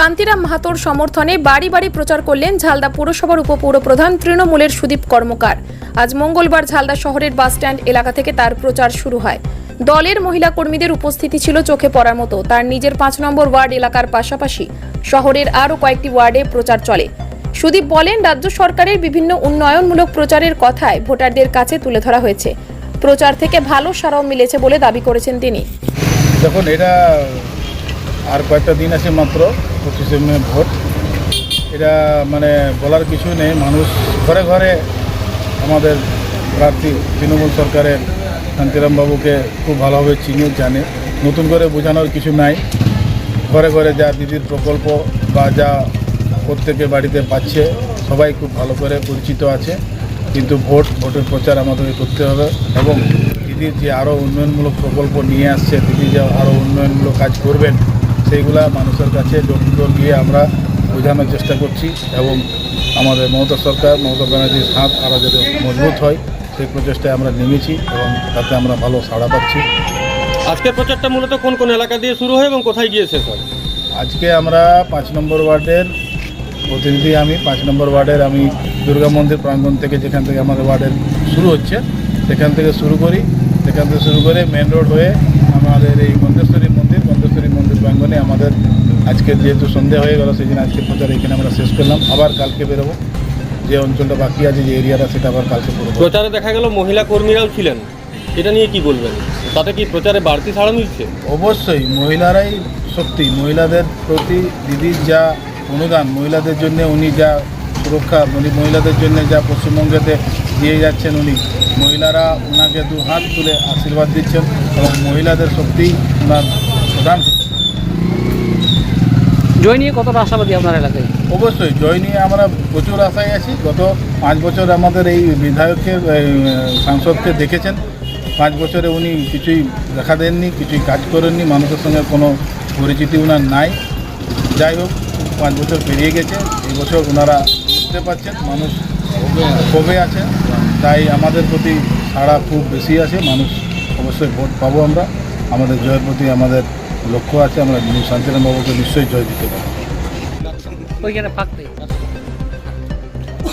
শান্তিরাম মাহাতোর সমর্থনে বাড়ি বাড়ি প্রচার করলেন ঝালদা পৌরসভার উপপৌরপ্রধান তৃণমূলের সুদীপ কর্মকার। আজ মঙ্গলবার ঝালদা শহরের বাসস্ট্যান্ড এলাকা থেকে তার প্রচার শুরু হয়। দলের মহিলা কর্মীদের উপস্থিতি ছিল চোখে পড়ার মতো। তার নিজের পাঁচ নম্বর ওয়ার্ড এলাকার পাশাপাশি শহরের আরও কয়েকটি ওয়ার্ডে প্রচার চলে। সুদীপ বলেন, রাজ্য সরকারের বিভিন্ন উন্নয়নমূলক প্রচারের কথায় ভোটারদের কাছে তুলে ধরা হয়েছে। প্রচার থেকে ভালো সাড়াও মিলেছে বলে দাবি করেছেন তিনি। দেখুন, এটা আর কয়েকটা দিন আছে মাত্র, পঁচিশে মে ভোট। এটা মানে বলার কিছু নেই, মানুষ ঘরে ঘরে আমাদের প্রার্থী তৃণমূল সরকারের শান্তিরাম বাবুকে খুব ভালোভাবে চিনে, জানে। নতুন করে বোঝানোর কিছু নাই। ঘরে ঘরে যা দিদির প্রকল্প বা যা প্রত্যেকে বাড়িতে পাচ্ছে, সবাই খুব ভালো করে পরিচিত আছে। কিন্তু ভোট, ভোটের প্রচার আমাদেরকে করতে হবে এবং দিদির যে আরও উন্নয়নমূলক প্রকল্প নিয়ে আসছে, দিদি যে আরও উন্নয়নমূলক কাজ করবেন সেইগুলা মানুষের কাছে ডোর গিয়ে আমরা বোঝানোর চেষ্টা করছি এবং আমাদের মমতা সরকার মমতা ব্যানার্জির হাত আরও যাতে মজবুত হয় সেই প্রচেষ্টায় আমরা নেমেছি এবং তাতে আমরা ভালো সাড়া পাচ্ছি। আজকের প্রচারটা মূলত কোন কোন এলাকা দিয়ে শুরু হয় এবং কোথায় গিয়ে শেষ হয় আজকে আমরা পাঁচ নম্বর ওয়ার্ডের প্রতিনিধি আমি পাঁচ নম্বর ওয়ার্ডের আমি দুর্গা মন্দির প্রাঙ্গণ থেকে যেখান থেকে আমাদের ওয়ার্ডের শুরু হচ্ছে সেখান থেকে শুরু করি। সেখান থেকে শুরু করে মেন রোড হয়ে আমাদের এই গন্ধেশ্বরী মন্দির গন্ধেশ্বরী মন্দির প্রাঙ্গণে আমাদের আজকে যেহেতু সন্ধে হয়ে গেল সেই জন্য আজকে প্রচার এখানে আমরা শেষ করলাম। আবার কালকে বেরোবো। যে অঞ্চলটা বাকি আছে যে এরিয়াটা সেটা আবার কালকে করব। প্রচারে দেখা গেল মহিলা কর্মীরাও ছিলেন। এটা নিয়ে কি বলবেন? তাতে কি প্রচারে বাড়তি সাড়া মিলছে? অবশ্যই মহিলারাই সত্যি। মহিলাদের প্রতি দিদির যা অনুদান মহিলাদের জন্য উনি যা সুরক্ষা উনি মহিলাদের জন্য যা পশ্চিমবঙ্গেতে দিয়ে যাচ্ছেন উনি মহিলারা ওনাকে দু হাত তুলে আশীর্বাদ দিচ্ছেন এবং মহিলাদের সত্যিই ওনার প্রধান। জয় নিয়ে কতটা আশাবাদী আপনার এলাকায়? অবশ্যই, জয় নিয়ে আমরা প্রচুর আশায় আছি। গত পাঁচ বছর আমাদের এই বিধায়ককে সাংসদকে দেখেছেন। পাঁচ বছরে উনি কিছুই দেখা দেননি, কিছুই কাজ করেননি, মানুষের সঙ্গে কোনো পরিচিতি ওনার নাই। যাই হোক, পাঁচ বছর পেরিয়ে গেছে, এই বছর ওনারা বুঝতে পারছেন, মানুষ কবে আছেন তাই আমাদের প্রতি সাড়া খুব বেশি আছে, মানুষ অবশ্যই ভোট পাবো আমরা। আমাদের জয়ের প্রতি আমাদের লক্ষ্য আছে আমরা শান্তিরাম বাবুকে নিশ্চয়ই জয় দিতে পারি ওইখানে